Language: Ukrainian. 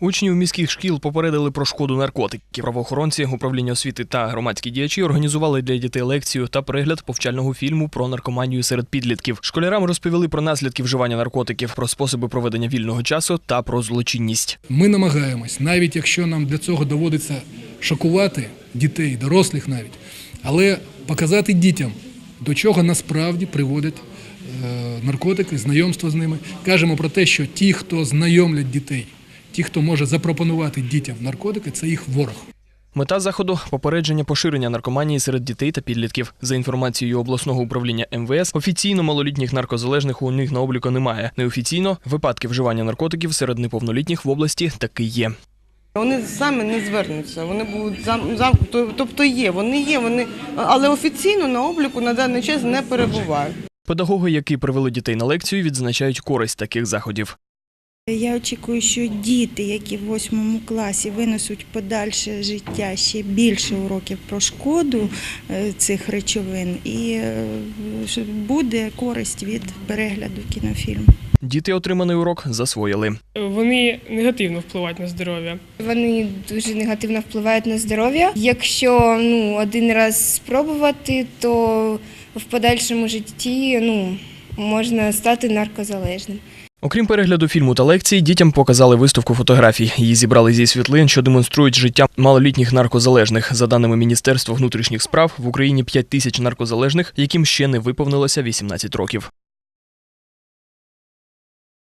Учнів міських шкіл попередили про шкоду наркотиків. Правоохоронці, управління освіти та громадські діячі організували для дітей лекцію та перегляд повчального фільму про наркоманію серед підлітків. Школярам розповіли про наслідки вживання наркотиків, про способи проведення вільного часу та про злочинність. Ми намагаємось, навіть якщо нам для цього доводиться шокувати дітей, дорослих навіть, але показати дітям, до чого насправді приводять е, наркотики, знайомство з ними. Кажемо про те, що ті, хто знайомлять дітей, ті, хто може запропонувати дітям наркотики, це їх ворог. Мета заходу попередження поширення наркоманії серед дітей та підлітків. За інформацією обласного управління МВС, офіційно малолітніх наркозалежних у них на обліку немає. Неофіційно випадки вживання наркотиків серед неповнолітніх в області таки є. Вони самі не звернуться, вони будуть зам, зам тобто є, вони є, вони, але офіційно на обліку на даний час не перебувають. Педагоги, які привели дітей на лекцію, відзначають користь таких заходів. Я очікую, що діти, які в восьмому класі винесуть подальше життя ще більше уроків про шкоду е, цих речовин, і е, що буде користь від перегляду кінофільму. Діти отриманий урок засвоїли. Вони негативно впливають на здоров'я. Вони дуже негативно впливають на здоров'я. Якщо ну один раз спробувати, то в подальшому житті ну можна стати наркозалежним. Окрім перегляду фільму та лекцій, дітям показали виставку фотографій. Її зібрали зі світлин, що демонструють життя малолітніх наркозалежних. За даними Міністерства внутрішніх справ, в Україні 5 тисяч наркозалежних, яким ще не виповнилося 18 років.